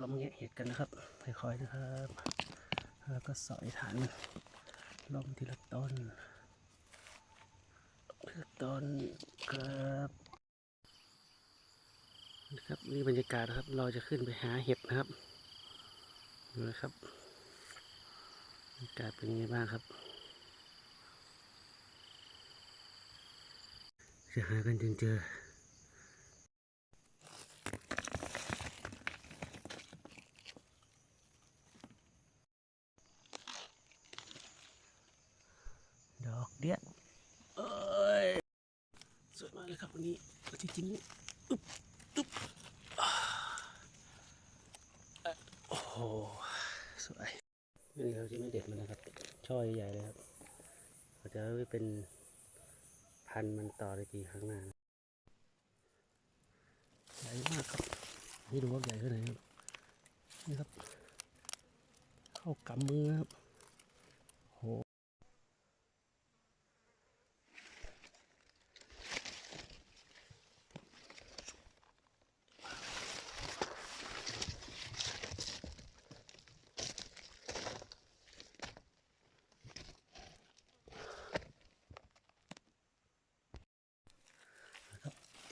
ลองแงะเห็ดกันนะครับค่อยๆนะครับแล้วก็สอยฐานลงทีละต้นทีละต้นครับนะครับนี่บรรยากาศนะครับเราจะขึ้นไปหาเห็ดนะครับดูนะครับบรรยากาศเป็นยังไงบ้างครับ จะหากันจนเจอ ดอกเดี้ยเอ้ย สวยมากเลยครับวั นี้จริงๆอึ๊บอึ๊บโอ้โหสวยนี่เราจะไม่เด็ดมันนะครับ ช่อใหญ่ๆเลยครับเราจะเอาไว้เป็นพันธุ์มันต่อในปีข้างหน้าใหญ่มากครับนี่ดูว่าใหญ่แค่ไหนครับนี่ครับ เข้ากำมือครับ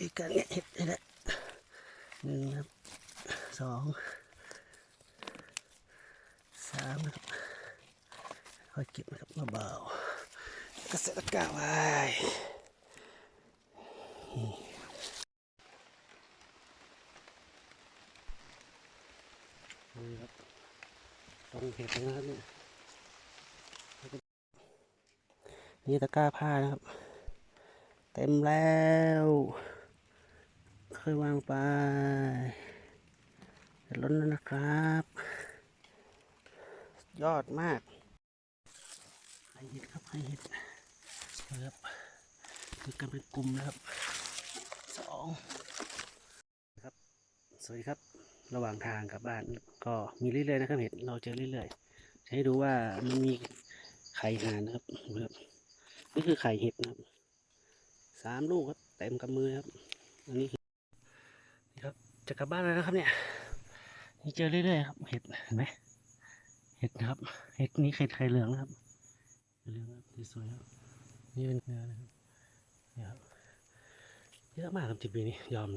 อีกการเงี้ยเห็ดนี่แหละหนึ่งครับสองสามนะครับค่อยเก็บนะครับเบาๆกระเสตะกร้าไว้นี่ครับต้องเห็ดนะครับเนี่ยนี่ตะกร้าผ้านะครับ เต็มแล้ว ค่อยวางไปล้นแล้วนะครับ ยอดมากไข่เห็ดครับไข่เห็ดนะครับคือกันเป็นกลุ่มนะครับสองครับ สวัสดีครับ ระหว่างทางกลับบ้านก็มีเรื่อยๆนะครับเห็ดเราเจอเรื่อยๆจะให้ดูว่ามันมีไข่หานนะครับนี่คือไข่เห็ดนะครับสามลูกครับเต็มกำมือครับอันนี้ จะกลับบ้านแล้วนะครับเนี่ยนี่เจอเรื่อยๆครับเห็ดเห็นไหมเห็ดนะครับเห็ดนี้เห็ดไข่เหลืองนะครับเหลืองครับสวยครับนี่เป็นเนื้อนะครับนี่ครับเยอะมากครับจีบีนี้ยอม